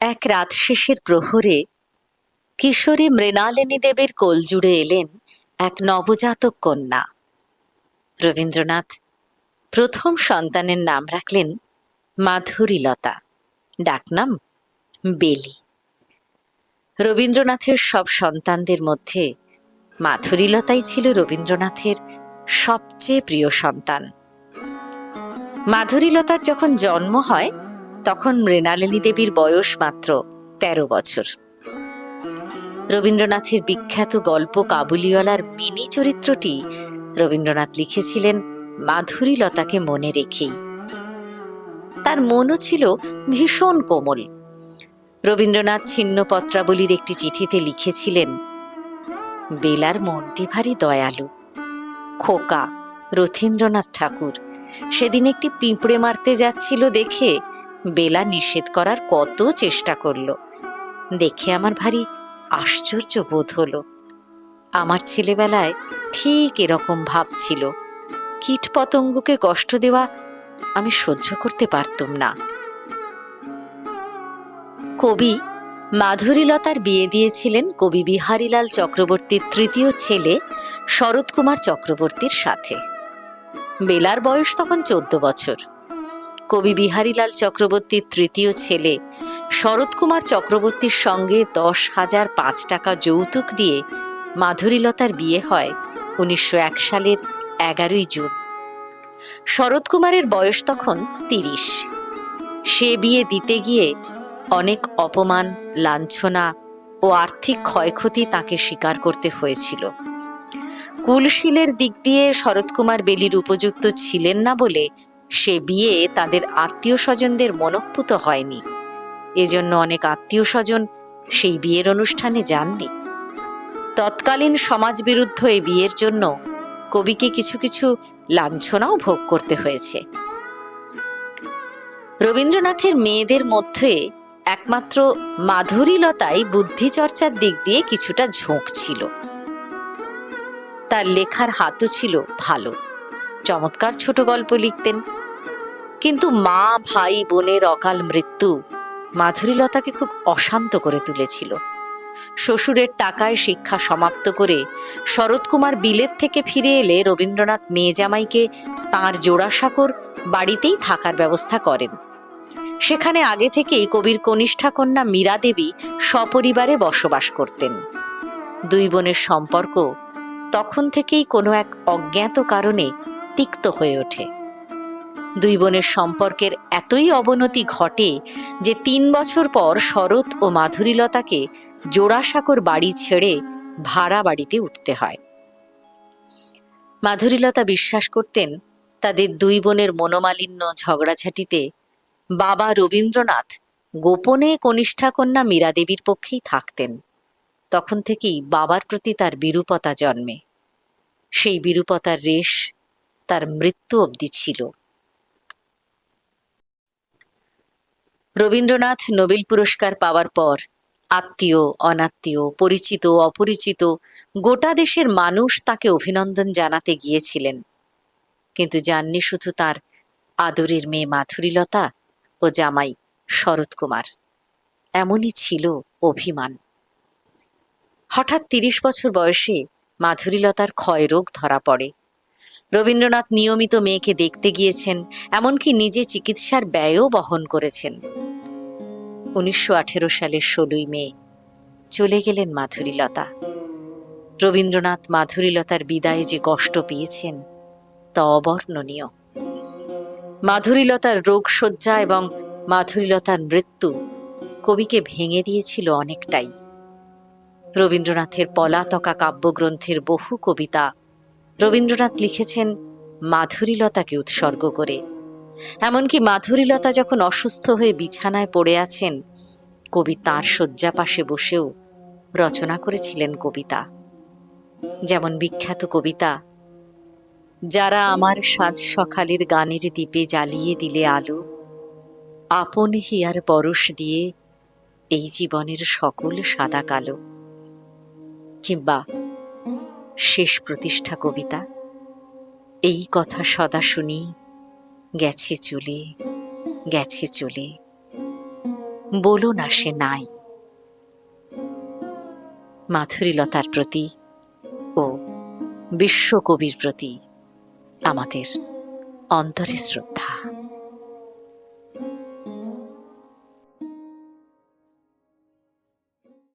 এক রাত শেষের প্রহরে কিশোরী মৃণালিনী দেবের কোল জুড়ে এলেন এক নবজাতক কন্যা। রবীন্দ্রনাথ প্রথম সন্তানের নাম রাখলেন মাধুরীলতা, ডাকনাম বেলি। রবীন্দ্রনাথের সব সন্তানদের মধ্যে মাধুরীলতাই ছিল রবীন্দ্রনাথের সবচেয়ে প্রিয় সন্তান। মাধুরীলতার যখন জন্ম হয় তখন মৃণালিনী দেবীর বয়স মাত্র তেরো বছর। রবীন্দ্রনাথের বিখ্যাত গল্প কাবুলিওয়ালার মিনি চরিত্রটি রবীন্দ্রনাথ লিখেছিলেন মাধুরীলতাকে মনে রেখেই। তার মনও ছিল ভীষণ কোমল। রবীন্দ্রনাথ ছিন্ন পত্রাবলীর একটি চিঠিতে লিখেছিলেন, বেলার মনটি ভারী দয়ালু, খোকা রথীন্দ্রনাথ ঠাকুর। সেদিন একটি পিঁপড়ে মারতে যাচ্ছিল দেখে বেলা নিষেধ করার কত চেষ্টা করল। দেখে আমার ভারী আশ্চর্য বোধ হলো। আমার ছেলেবেলায় ঠিক এরকম ভাব ছিল। কীট পতঙ্গকে কষ্ট দেওয়া আমি সহ্য করতে পারতুম না। কবি মাধুরীলতার বিয়ে দিয়েছিলেন কবি বিহারীলাল চক্রবর্তীর তৃতীয় ছেলে শরৎ কুমার চক্রবর্তীর সাথে। বেলার বয়স তখন চোদ্দ বছর। কবি বিহারীলাল চক্রবর্তীর তৃতীয় ছেলে। শরৎ কুমার চক্রবর্তীর সঙ্গে দশ হাজার পাঁচ টাকা যৌতুক দিয়ে মাধুরীলতার বিয়ে হয় উনিশশো এক সালের এগারোই জুন। শরৎ কুমারের বয়স তখন তিরিশ। সে বিয়ে দিতে গিয়ে অনেক অপমান, লাঞ্ছনা ও আর্থিক ক্ষয়ক্ষতি তাকে স্বীকার করতে হয়েছিল। কুলশীলের দিক দিয়ে শরৎকুমার বেলির উপযুক্ত ছিলেন না বলে সে বিয়ে তাদের আত্মীয় স্বজনদের মনঃপুত হয়নি। এজন্য অনেক আত্মীয় স্বজন সেই বিয়ের অনুষ্ঠানে যাননি। তৎকালীন সমাজ বিরুদ্ধ এই বিয়ের জন্য কবিকে কিছু কিছু লাঞ্ছনাও ভোগ করতে হয়েছে। রবীন্দ্রনাথের মেয়েদের মধ্যে একমাত্র মাধুরীলতাই বুদ্ধিচর্চার দিক দিয়ে কিছুটা ঝোঁক ছিল। তার লেখার হাতও ছিল ভালো। চমৎকার ছোট গল্প লিখতেন। কিন্তু মা, ভাই, বোনের অকাল মৃত্যু মাধুরীলতাকে খুব অশান্ত করে তুলেছিল। শ্বশুরের টাকায় শিক্ষা সমাপ্ত করে শরৎকুমার বিলেত থেকে ফিরে এলে রবীন্দ্রনাথ মেয়ে জামাইকে তাঁর জোড়াসাঁকোর বাড়িতেই থাকার ব্যবস্থা করেন। সেখানে আগে থেকেই কবির কনিষ্ঠা কন্যা মীরা দেবী সপরিবারে বসবাস করতেন। দুই বোনের সম্পর্ক তখন থেকেই কোনো এক অজ্ঞাত কারণে তিক্ত হয়ে ওঠে। দুই বোনের সম্পর্কের এতই অবনতি ঘটে যে তিন বছর পর শরৎ ও মাধুরীলতাকে জোড়াসাঁকোর বাড়ি ছেড়ে ভাড়া বাড়িতে উঠতে হয়। মাধুরীলতা বিশ্বাস করতেন তাদের দুই বোনের মনোমালিন্য ঝগড়াঝাটিতে বাবা রবীন্দ্রনাথ গোপনে কনিষ্ঠা কন্যা মীরা দেবীর পক্ষেই থাকতেন। তখন থেকেই বাবার প্রতি তার বিরূপতা জন্মে। সেই বিরূপতার রেশ তার মৃত্যু অবধি ছিল। রবীন্দ্রনাথ নোবেল পুরস্কার পাওয়ার পর আত্মীয়, অনাত্মীয়, পরিচিত, অপরিচিত গোটা দেশের মানুষ তাকে অভিনন্দন জানাতে গিয়েছিলেন। কিন্তু যাননি শুধু তার আদরের মেয়ে মাধুরীলতা ও জামাই শরৎ কুমার। এমনই ছিল অভিমান। হঠাৎ তিরিশ বছর বয়সে মাধুরীলতার ক্ষয়রোগ ধরা পড়ে। রবীন্দ্রনাথ নিয়মিত মেয়েকে দেখতে গিয়েছেন, এমনকি নিজে চিকিৎসার ব্যয়ও বহন করেছেন। উনিশশো আঠেরো সালের ষোলোই মে। চলে গেলেন মাধুরীলতা। রবীন্দ্রনাথ মাধুরীলতার বিদায়ে যে কষ্ট পেয়েছেন, তা অবর্ণনীয়। মাধুরীলতার রোগশয্যা এবং মাধুরীলতার মৃত্যু কবিকে ভেঙে দিয়েছিল অনেকটাই। রবীন্দ্রনাথের পলাতকা কাব্যগ্রন্থের বহু কবিতা রবীন্দ্রনাথ লিখেছেন মাধুরীলতাকে উৎসর্গ করে। এমনকি মাধুরীলতা যখন অসুস্থ হয়ে বিছানায় পড়ে আছেন, কবি তাঁর শয্যা পাশে বসেও রচনা করেছিলেন কবিতা। যেমন বিখ্যাত কবিতা, যারা আমার সাজ সকালের গানের দ্বীপে জ্বালিয়ে দিলে আলো, আপন হিয়ার পরশ দিয়ে এই জীবনের সকল সাদা কালো। কিংবা, শেষ প্রতিষ্ঠা কবিতা, এই কথা সদা শুনি গেছে চলে গেছে চলে। বলো না সে নাই। মাধুরীলতার প্রতি ও বিশ্বকবির প্রতি আমাদের অন্তরে শ্রদ্ধা।